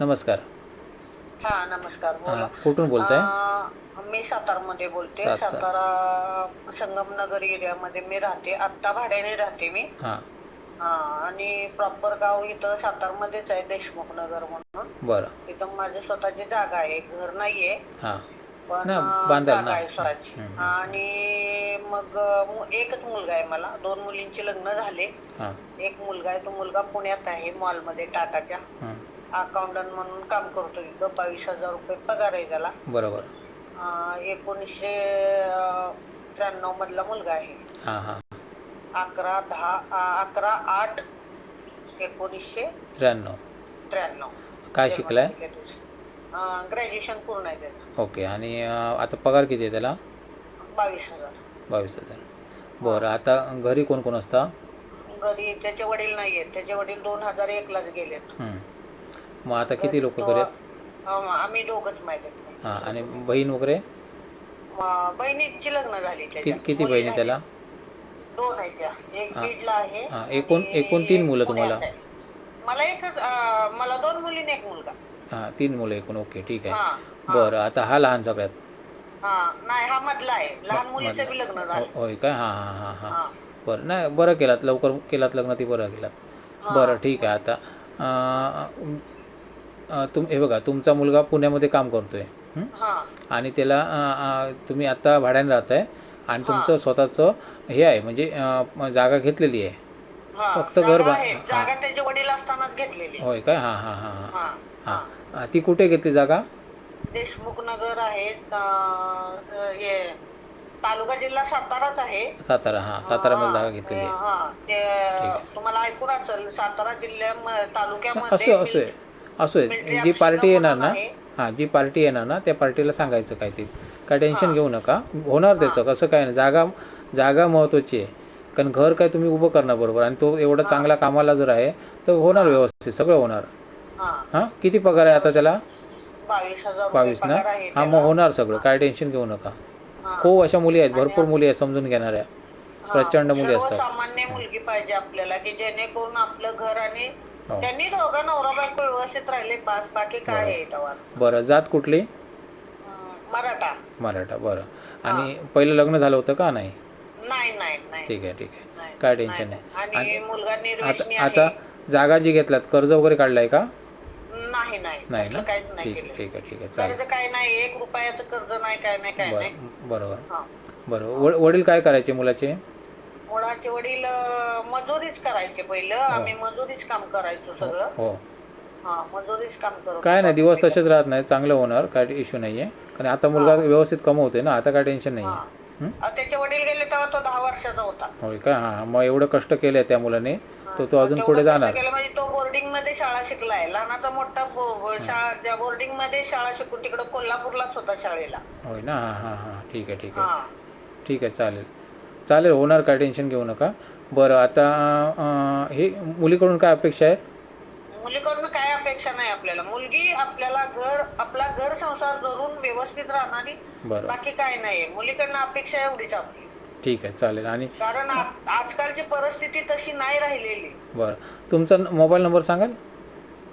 नमस्कार. हा नमस्कार हां बोला. कुठून बोलताय? अं, मी सातारमध्ये बोलते. सातार. सातारा संगमनगर एरियामध्ये मी राहते. आत्ता भाड्याने राहते मी. हां. हा आणि प्रॉपर गाव इथं सातारमध्येच आहे देशमुख नगर म्हणून. बरं. इथं माझी स्वतःची जागा आहे. घर नाहीये. हां. पण जागा. आहे स्वतःची. आणि मग एकच मुलगा आहे मला. दोन मुलींची लग्न झाले. एक मुलगा आहे तो मुलगा पुण्यात आहे मॉलमध्ये टाटाच्या. हां. अकाउंटंट म्हणून काम करतो इथं. बावीस हजार रुपये पगार आहे त्याला. बरोबर. एकोणीसशे त्र्याण्णव मधला मुलगा आहे. अकरा दहा अकरा आठ एकोणीसशे त्र्याण्णव. त्र्याण्णव. काय शिकलाय? ग्रॅज्युएशन पूर्ण आहे त्याचं ओके आणि अं, आता पगार किती आहे त्याला बावीस हजार बावीस हजार बरं आता घरी कोण कोण असता घरी त्याचे वडील नाही आहेत त्याचे वडील दोन हजार एकलाच गेलेत हं. मग आता किती लोक तो- करत अं, आम्ही दोघच माहिती आहेत. हां आणि बहीण वगैरे बहिणीची लग्न झाली किती त्याच्या. किती मुली बहिणी नाही. त्याला दोन आहेत त्या एक हा. बीडला आहे हा, एकूण- आणि एकूण तीन मुलं पुण्यात तुम्हाला? आहे. मला एकच मला दोन मुली आणि एक मुलगा हां तीन मुलं एकूण ओके ठीक आहे हा. बरं आता हा लहान सगळ्यात हा नाही हा मधला आहे लहान म- मुलीचं मधला. बी लग्न हो- झालं होय काय हां हां हां हां हा. बरं नाही बरं केलात लवकर केलात लग्न ती बरं केलात हा. बरं ठीक आहे आता अं, अं, तुम हे बघा तुमचा मुलगा पुण्यामध्ये काम करतोय हं? हा आणि त्याला अं, अं, तुम्ही आता भाड्याने राहताय आणि. तुमचं स्वतःचं हे आहे म्हणजे अं, जागा घेतलेली आहे. फक्त घर जागा त्याचे वडील असतानाच घेतलेली. होय काय? हां हां हां हां. हा ती कुठे घेतली जागा? देशमुख नगर आहे हे तालुका जिल्हा साताराच आहे. सातारा हां. सातारामध्ये जागा घेतलेली आहे. हा. तुम्हाला ऐकून असेल सातारा जिल्ह्या तालुक्यामध्ये असो असो जी पार्टी येणार ना. हां जी पार्टी येणार ना त्या पार्टीला सांगायचं काय ते. काय टेन्शन. घेऊ नका. होणार त्याचं कसं काय नाही. जागा जागा महत्त्वाची आहे. कारण घर काय तुम्ही उभं करणार बरोबर आणि तो एवढा. चांगला कामाला जर आहे तर होणार व्यवस्थित सगळं होणार. हा. हां? किती पगार आहे आता त्याला? बावीस ना? हां मग. होणार सगळं काय टेन्शन घेऊ नका. हा. खूप अशा मुली आहेत भरपूर मुली आहेत समजून घेणाऱ्या. प्रचंड मुली असतात. सर्वसामान्य मुलगी पाहिजे आपल्याला की जेणेकरून आपलं घर आणि हो. त्यांनी दोघं नवरा बायको व्यवस्थित राहिले पास बाकी काय. आहे बरं जात कुठली? मराठा. मराठा बरं. आणि पहिलं लग्न झालं होतं का नाही? नाही नाही नाही. ठीक आहे ठीक आहे. काय टेन्शन नाही. नाही आणि आणि मुलगा निर्वेशनी आता आता आहे जागा जी घेतल्यात कर्ज वगैरे काढलाय का? नाही नाही. नाही असलं ना? काहीच नाही ठीक आहे केलं ठीक आहे ठीक आहे. चालेल. कर्ज काय नाही. एक रुपयाचं कर्ज नाही काय नाही काय नाही. बरं बरोबर. हा. बरोबर वड- वडील काय करायचे मुलाचे? मुलाचे वडील अं, मजुरीच करायचे पहिलं. आम्ही मजुरीच काम करायचो सगळं. हो. हा मजुरीच काम करत काय नाही दिवस. तसेच राहत नाही. चांगलं होणार. काय इश्यू नाही आहे कारण आता मुलगा व्यवस्थित कमवतोय ना. आता काय टेन्शन नाही हा. आहे हं? त्याचे वडील गेले तेव्हा तो दहा वर्षाचा होता. होय काय हां मग एवढं कष्ट केलं त्या मुलाने. हा. तो तो अजून पुढे जाणार. केलं म्हणजे तो बोर्डिंगमध्ये शाळा शिकलाय. लहानाचा मोठा बो- शाळा त्या बोर्डिंगमध्ये शाळा शिकून तिकडे कोल्हापूरलाच होता शाळेला. होय ना? हां हां हां. ठीक आहे ठीक आहे. हा. ठीक आहे चालेल. चालेल होणार काय? टेन्शन घेऊ नका. बरं आता अं, हे मुलीकडून काय अपेक्षा आहेत? अपेक्षा नाही आपल्याला. मुलगी आपल्याला घर आपला घर संसार धरून व्यवस्थित राहणारी बाकी काय नाहीये. मुलीकडनं अपेक्षा एवढीच आपली. ठीक आहे चालेल. आणि कारण आ- आजकालची परिस्थिती तशी नाही राहिलेली. बरं. तुमचा न- मोबाईल नंबर सांगाल?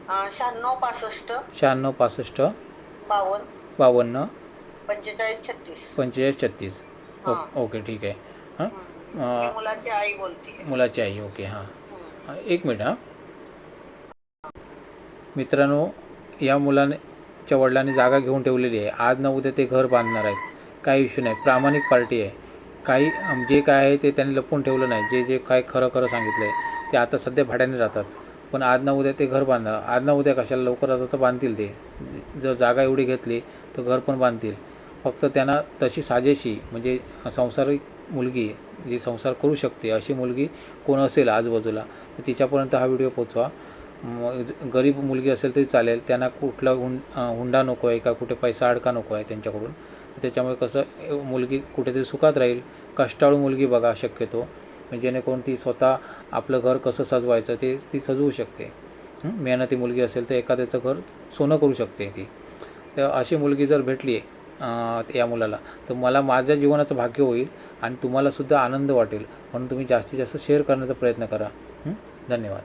अं, शहाण्णव पासष्ट. शहाण्णव पासष्ट. बावन्न. बावन्न. पंचेचाळीस छत्तीस. पंचेचाळीस छत्तीस. हां. ओके ठीक आहे. हां. अं, मुलाची आई बोलते मुलाची आई ओके हां. एक मिनिट हां. मित्रांनो या मुलांच्या वडिलांनी जागा घेऊन ठेवलेली आहे. आज ना उद्या ते घर बांधणार आहेत. काही इश्यू नाही. प्रामाणिक पार्टी आहे. काही जे काय आहे ते त्यांनी लपवून ठेवलं नाही. जे जे काय खरं खरं सांगितलं आहे ते आता सध्या भाड्याने राहतात. पण आज ना उद्या ते घर बांधणार. आज ना उद्या कशाला लवकर आता तर बांधतील ते. जर जागा एवढी घेतली तर घर पण बांधतील. फक्त त्यांना तशी साजेशी म्हणजे संसारिक मुलगी जी संसार करू शकते अशी मुलगी कोण असेल आजूबाजूला तर तिच्यापर्यंत हा व्हिडिओ पोचवा गरीब मुलगी असेल तरी चालेल. त्यांना कुठला हुं हुंडा नको आहे का? कुठे पैसा अडका नको आहे त्यांच्याकडून. त्याच्यामुळे कसं मुलगी कुठेतरी सुखात राहील. कष्टाळू मुलगी बघा शक्यतो. म्हणजे जेणेकरून ती स्वतः आपलं घर कसं सजवायचं ते ती सजवू शकते. मेहनती मुलगी असेल तर एखाद्याचं घर सोनं करू शकते ती. तर अशी मुलगी जर भेटली आहे या मुलाला तर मला माझ्या जीवनाचं भाग्य होईल आणि तुम्हालासुद्धा आनंद वाटेल. म्हणून तुम्ही जास्तीत जास्त शेअर करण्याचा प्रयत्न करा. धन्यवाद.